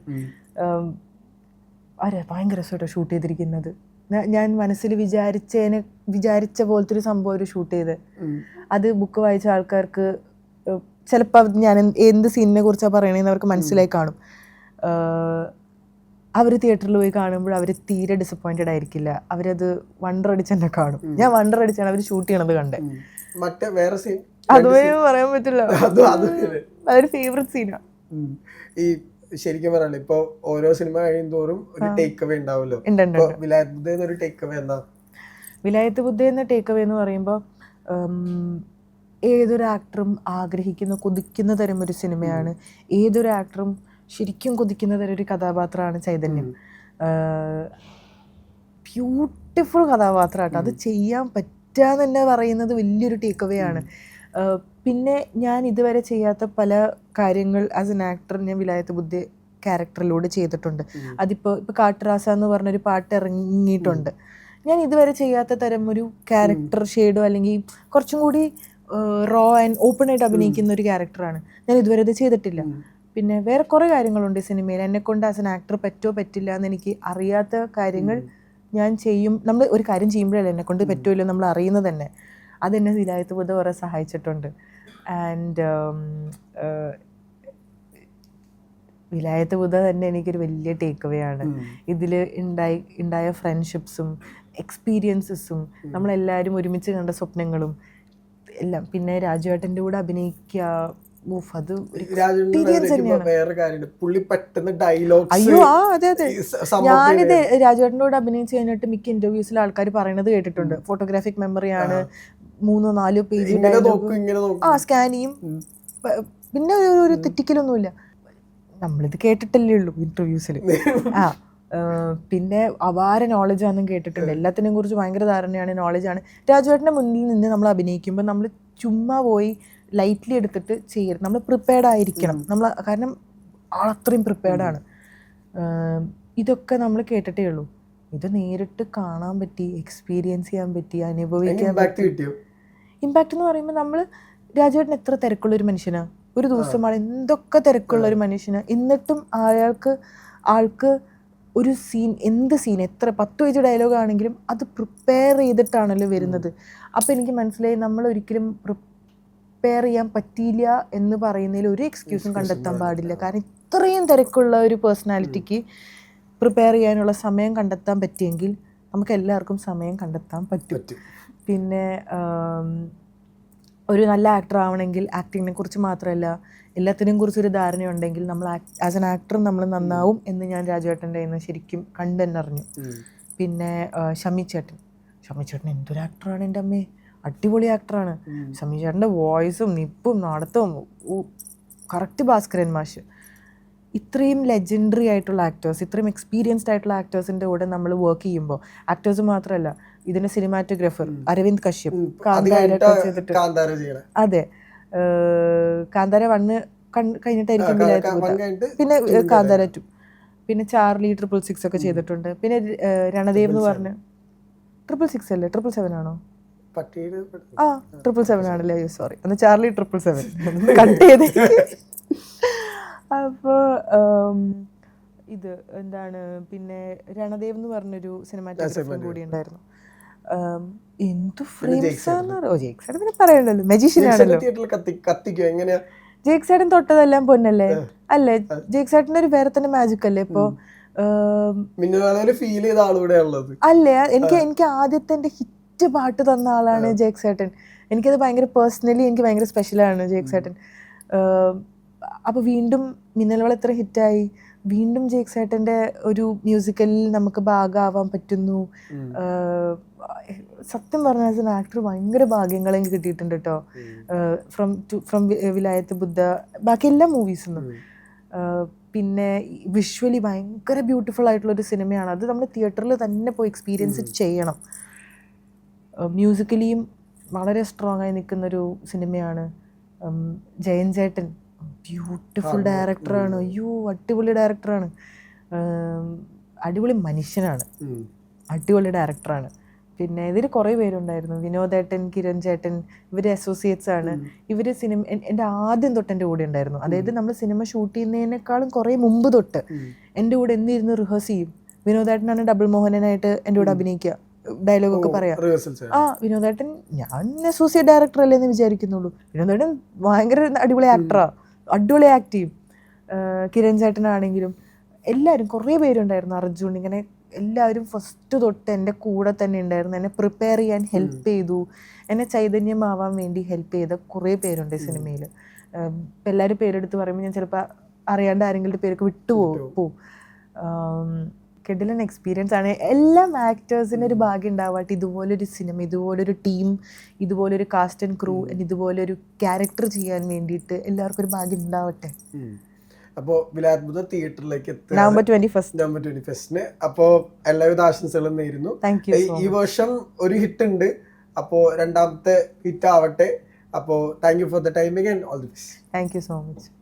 Speaker 2: അരെ ഭയങ്കര രസമായിട്ടോ ഷൂട്ട് ചെയ്തിരിക്കുന്നത്. ഞാൻ മനസ്സിൽ വിചാരിച്ചതിനെ വിചാരിച്ച പോലത്തെ ഒരു സംഭവം ഒരു ഷൂട്ട് ചെയ്ത് അത് ബുക്ക് വായിച്ച ആൾക്കാർക്ക് ചിലപ്പോൾ ഞാൻ എന്ത് സീനിനെ കുറിച്ചാണ് പറയണതെന്ന് അവർക്ക് മനസ്സിലായി കാണും. അവർ തിയേറ്ററിൽ പോയി കാണുമ്പോൾ അവർ തീരെ ഡിസപ്പോയിന്റഡ് ആയിരിക്കില്ല. അവരത് വണ്ടർ അടിച്ച് തന്നെ കാണും ഞാൻ വണ്ടർ അടിച്ചാണ് അവർ ഷൂട്ട് ചെയ്യണത്
Speaker 1: കണ്ടേ. മറ്റേ വേറെ സീൻ
Speaker 2: അതുവരെ പറയാൻ പറ്റില്ല.
Speaker 1: അത് അത്
Speaker 2: അതൊരു ഫേവററ്റ് സീനാണ്
Speaker 1: ഉം. ഈ ശരിക്കും പറയാനല്ലോ ഇപ്പൊ ഓരോ സിനിമ കഴിയും തോറും ഒരു ടേക്ക് അവേ ഉണ്ടാവുമല്ലോ ഒരു ടേക്ക് അവേ എന്താ?
Speaker 2: വിലായത്ത് ബുദ്ധ എന്ന ടേക്ക് അവേ എന്ന് പറയുമ്പോൾ ഏതൊരു ആക്ടറും ആഗ്രഹിക്കുന്ന കൊതിക്കുന്ന തരം ഒരു സിനിമയാണ് ഏതൊരു ആക്ടറും ശരിക്കും കൊതിക്കുന്ന തരം ഒരു കഥാപാത്രമാണ് ചൈതന്യം. ബ്യൂട്ടിഫുൾ കഥാപാത്രമാട്ടോ. അത് ചെയ്യാൻ പറ്റാന്ന് തന്നെ പറയുന്നത് വലിയൊരു ടേക്ക് അവേ ആണ് പിന്നെ ഞാൻ ഇതുവരെ ചെയ്യാത്ത പല കാര്യങ്ങൾ ആസ് എൻ ആക്ടർ ഞാൻ വിലായത്ത് ബുദ്ധി ക്യാരക്ടറിലൂടെ ചെയ്തിട്ടുണ്ട്. അതിപ്പോൾ ഇപ്പോൾ കാട്ടുറാസ എന്ന് പറഞ്ഞൊരു പാട്ട് ഇറങ്ങിയിട്ടുണ്ട്. ഞാൻ ഇതുവരെ ചെയ്യാത്ത തരം ഒരു ക്യാരക്ടർ ഷെയ്ഡോ അല്ലെങ്കിൽ കുറച്ചും കൂടി റോ ആൻഡ് ഓപ്പൺ ആയിട്ട് അഭിനയിക്കുന്ന ഒരു ക്യാരക്ടറാണ് ഞാൻ ഇതുവരെ ഇത് ചെയ്തിട്ടില്ല. പിന്നെ വേറെ കുറേ കാര്യങ്ങളുണ്ട് ഈ സിനിമയിൽ. എന്നെ കൊണ്ട് ആസ് എൻ ആക്ടർ പറ്റുമോ പറ്റില്ല എന്ന് എനിക്ക് അറിയാത്ത കാര്യങ്ങൾ ഞാൻ ചെയ്യും. നമ്മൾ ഒരു കാര്യം ചെയ്യുമ്പോഴല്ലേ എന്നെ കൊണ്ട് പറ്റുമല്ലോ നമ്മൾ അറിയുന്നത് തന്നെ. അതെന്നെ വിലായത്ത് ബുദ്ധ കുറേ സഹായിച്ചിട്ടുണ്ട്. ആൻഡ് വിലായത്ത് ബുദ്ധ തന്നെ എനിക്കൊരു വലിയ ടേക്ക് അവേ ആണ് ഇതിൽ ഉണ്ടായി ഉണ്ടായ ഫ്രണ്ട്ഷിപ്സും എക്സ്പീരിയൻസസും നമ്മളെല്ലാവരും ഒരുമിച്ച് കണ്ട സ്വപ്നങ്ങളും എല്ലാം. പിന്നെ രാജുവേട്ടന്റെ കൂടെ അഭിനയിക്കുക അത്
Speaker 1: വേറെ കാര്യമുണ്ട്. പുള്ളി പെട്ടെന്ന് ഡയലോഗ്സ്
Speaker 2: അയ്യോ ആ അതെ അതെ. ഞാനിത് രാജുവേട്ടന്റെ കൂടെ അഭിനയിച്ച് കഴിഞ്ഞിട്ട് മിക്ക ഇന്റർവ്യൂസിൽ ആൾക്കാർ പറയണത് കേട്ടിട്ടുണ്ട്. ഫോട്ടോഗ്രാഫിക് മെമ്മറിയാണ് മൂന്നോ നാലോ പേജ് ആ സ്കാൻ ചെയ്യും. പിന്നെ ഒരു- ഒരു തെറ്റിക്കലൊന്നുമില്ല. നമ്മളിത് കേട്ടിട്ടല്ലേ ഉള്ളൂ ഇന്റർവ്യൂസിൽ ആ പിന്നെ അപാര നോളജാണെന്നും കേട്ടിട്ടുണ്ട്. എല്ലാത്തിനെയും കുറിച്ച് ഭയങ്കര ധാരണയാണ് നോളജാണ് രാജുവേട്ടന്റെ മുന്നിൽ നിന്ന് നമ്മൾ അഭിനയിക്കുമ്പോൾ നമ്മൾ ചുമ്മാ പോയി ലൈറ്റ്ലി എടുത്തിട്ട് ചെയ്യരുത്. നമ്മൾ പ്രിപ്പയർഡ് ആയിരിക്കണം. നമ്മൾ കാരണം ആളത്രയും പ്രിപ്പയർഡ് ആണ്. ഇതൊക്കെ നമ്മൾ കേട്ടിട്ടേ ഉള്ളൂ. ഇത് നേരിട്ട് കാണാൻ പറ്റി എക്സ്പീരിയൻസ് ചെയ്യാൻ പറ്റി അനുഭവിക്കാൻ
Speaker 1: പറ്റി.
Speaker 2: ഇമ്പാക്റ്റ് എന്ന് പറയുമ്പോൾ നമ്മൾ രാജുവേട്ടൻ എത്ര തിരക്കുള്ള ഒരു മനുഷ്യനാ? ഒരു ദിവസമാണ് എന്തൊക്കെ തിരക്കുള്ള ഒരു മനുഷ്യന്? എന്നിട്ടും അയാൾക്ക് ആൾക്ക് ഒരു സീൻ എന്ത് സീൻ എത്ര പത്ത് പേജ് ഡയലോഗ് ആണെങ്കിലും അത് പ്രിപ്പയർ ചെയ്തിട്ടാണല്ലോ വരുന്നത്. അപ്പോൾ എനിക്ക് മനസ്സിലായി നമ്മൾ ഒരിക്കലും പ്രിപ്പയർ ചെയ്യാൻ പറ്റിയില്ല എന്ന് പറയുന്നതിൽ ഒരു എക്സ്ക്യൂസും കണ്ടെത്താൻ പാടില്ല. കാരണം ഇത്രയും തിരക്കുള്ള ഒരു പേഴ്സണാലിറ്റിക്ക് പ്രിപ്പയർ ചെയ്യാനുള്ള സമയം കണ്ടെത്താൻ പറ്റിയെങ്കിൽ നമുക്ക് എല്ലാവർക്കും സമയം കണ്ടെത്താൻ പറ്റും. പിന്നെ ഒരു നല്ല ആക്ടർ ആവണമെങ്കിൽ ആക്ടിങ്ങിനെ കുറിച്ച് മാത്രമല്ല എല്ലാത്തിനെയും കുറിച്ച് ഒരു ധാരണയുണ്ടെങ്കിൽ നമ്മൾ ആസ് ആൻ ആക്ടർ നമ്മൾ നന്നാവും എന്ന് ഞാൻ രാജുവേട്ടന്റെ നിന്ന് ശരിക്കും കണ്ടു തന്നെ അറിഞ്ഞു പിന്നെ ഷമി ചേട്ടൻ. ഷമി ചേട്ടൻ എന്തൊരു ആക്ടറാണ് എന്റെ അമ്മേ. അടിപൊളി ആക്ടറാണ് ഷമി ചേട്ടന്റെ വോയിസും നിപ്പും നടത്തവും കറക്റ്റ് ഭാസ്കരൻ മാഷ്. ഇത്രയും ലെജൻഡറി ആയിട്ടുള്ള ആക്ടേഴ്സ് ഇത്രയും എക്സ്പീരിയൻസ്ഡ് ആയിട്ടുള്ള ആക്ടേഴ്സിന്റെ കൂടെ നമ്മൾ വർക്ക് ചെയ്യുമ്പോൾ ആക്ടേഴ്സ് മാത്രമല്ല ഇതിന്റെ സിനിമാറ്റോഗ്രാഫർ അരവിന്ദ് കശ്യപ്.
Speaker 1: അത് കാന്താര
Speaker 2: അതെ. വണ്ണ് കഴിഞ്ഞിട്ടായിരിക്കും പിന്നെ കാന്താര ടു. പിന്നെ ചാർലി ട്രിപ്പിൾ സിക്സ് ഒക്കെ ചെയ്തിട്ടുണ്ട്. പിന്നെ രണദേവ് എന്ന് പറഞ്ഞ ട്രിപ്പിൾ സിക്സ് അല്ലേ? ട്രിപ്പിൾ സെവൻ ആണോ? ആ ട്രിപ്പിൾ സെവൻ ആണല്ലേ? അയ്യോ സോറി. അന്ന് ചാർലി ട്രിപ്പിൾ സെവൻ. കട്ട് ചെയ്ത്. അപ്പോൾ ഇത് എന്താണ്? പിന്നെ രണദേവ് എന്ന് പറഞ്ഞൊരു സിനിമാറ്റോഗ്രാഫറും കൂടി ഉണ്ടായിരുന്നു. എന്ത് ഫ്രെയിംസ് ഓ ജേക്സ് പിന്നെ പറയണ്ടല്ലോ. മെജീഷ്യൻ ആണല്ലോ.
Speaker 1: കത്തിക്കോ എങ്ങനെയാ?
Speaker 2: ജേക്ക് സൈഡൻ തൊട്ടതെല്ലാം പൊന്നല്ലേ? അല്ലേ? ജേക്ക് സൈഡിന്റെ ഒരു വേറെ തന്നെ മാജിക് അല്ലേ ഇപ്പോ? ഉം,
Speaker 1: മിന്നലാളെ ഫീൽ ചെയ്ത ആളൂടെ ഉള്ളത്.
Speaker 2: അല്ലേ? എനിക്ക് എനിക്ക് ആദ്യത്തെ എന്റെ ഹിറ്റ് പാട്ട് തന്ന ആളാണ് ജേക്ക് സേട്ടൻ. എനിക്കത് ഭയങ്കര പേഴ്സണലി എനിക്ക് ഭയങ്കര സ്പെഷ്യലാണ് ജേക്ക് സേട്ടൻ. അപ്പോൾ വീണ്ടും മിന്നലുകൾ എത്ര ഹിറ്റായി വീണ്ടും ജേക്ക് സേട്ടന്റെ ഒരു മ്യൂസിക്കലിൽ നമുക്ക് ഭാഗമാവാൻ പറ്റുന്നു. സത്യം പറഞ്ഞാൽ ആസ് എൻ ആക്ടർ ഭയങ്കര ഭാഗ്യങ്ങൾ എനിക്ക് കിട്ടിയിട്ടുണ്ട് കേട്ടോ from to from Vilayath Buddha ബാക്കി എല്ലാ മൂവീസിൽ നിന്നും പിന്നെ വിഷ്വലി ഭയങ്കര ബ്യൂട്ടിഫുൾ ആയിട്ടുള്ള ഒരു സിനിമയാണ് അത് നമ്മൾ തിയേറ്ററിൽ തന്നെ പോയി എക്സ്പീരിയൻസ് ചെയ്യണം. മ്യൂസിക്കലിയും വളരെ സ്ട്രോങ് ആയി നിൽക്കുന്നൊരു സിനിമയാണ് ജയൻ ചേട്ടൻ. ബ്യൂട്ടിഫുൾ ഡയറക്ടറാണ് അയ്യോ അടിപൊളി ഡയറക്ടറാണ് അടിപൊളി മനുഷ്യനാണ്. അടിപൊളി ഡയറക്ടറാണ് പിന്നെ ഇതിൽ കുറേ പേരുണ്ടായിരുന്നു. വിനോദേട്ടൻ കിരൺ ചേട്ടൻ ഇവർ അസോസിയേറ്റ്സ് ആണ്. ഇവർ സിനിമ എന്റെ ആദ്യം തൊട്ട് എന്റെ കൂടെ ഉണ്ടായിരുന്നു. അതായത് നമ്മൾ സിനിമ ഷൂട്ട് ചെയ്യുന്നതിനേക്കാളും കുറേ മുമ്പ് തൊട്ട് എന്റെ കൂടെ എന്നിരുന്ന് റിഹേഴ്സ് ചെയ്യും. വിനോദേട്ടനാണ് ഡബിൾ മോഹനനായിട്ട് എന്റെ കൂടെ അഭിനയിക്കുക. ഡയലോഗൊക്കെ പറയാം. ആ വിനോദേട്ടൻ ഞാൻ അസോസിയേറ്റ് ഡയറക്ടർ അല്ലേ എന്ന് വിചാരിക്കുന്നുള്ളൂ. വിനോദേട്ടൻ ഭയങ്കര അടിപൊളി ആക്ടറാ അടിപൊളി ആക്ട് ചെയ്യും കിരൺ ചേട്ടനാണെങ്കിലും എല്ലാവരും കുറേ പേരുണ്ടായിരുന്നു. അർജുൻ ഇങ്ങനെ എല്ലാവരും ഫസ്റ്റ് തൊട്ട് എന്റെ കൂടെ തന്നെ ഉണ്ടായിരുന്നു. എന്നെ പ്രിപ്പയർ ചെയ്യാൻ ഹെൽപ്പ് ചെയ്തു. എന്നെ ചൈതന്യമാവാൻ വേണ്ടി ഹെൽപ്പ് ചെയ്ത കുറേ പേരുണ്ട് സിനിമയിൽ ഇപ്പം എല്ലാവരും പേരെടുത്ത് പറയുമ്പോൾ ഞാൻ ചിലപ്പോൾ അറിയാണ്ട് ആരെങ്കിലും പേരൊക്കെ വിട്ടുപോകും പോവും. കിഡിലൻ എക്സ്പീരിയൻസ് ആണ്. എല്ലാ ആക്ടേഴ്സിന് ഒരു ഭാഗ്യം ഉണ്ടാവാട്ടെ. ഇതുപോലൊരു സിനിമ ഇതുപോലൊരു ടീം ഇതുപോലൊരു കാസ്റ്റ് ആൻഡ് ക്രൂ ഇതുപോലൊരു ക്യാരക്ടർ ചെയ്യാൻ വേണ്ടിയിട്ട് എല്ലാവർക്കും ഒരു ഭാഗ്യം ഉണ്ടാവട്ടെ.
Speaker 1: അപ്പോ വിലാത്ഭുത തിയേറ്ററിലേക്ക് എത്തുക
Speaker 2: November twenty first
Speaker 1: November twenty ഫസ്റ്റിന് അപ്പോ എല്ലാവിധ ആശംസകളും നേരുന്നു. ഈ- വർഷം ഒരു ഹിറ്റ് ഉണ്ട്. അപ്പോ രണ്ടാമത്തെ ഹിറ്റ് ആവട്ടെ. അപ്പോ thank you for the timing and all the best
Speaker 2: thank you so much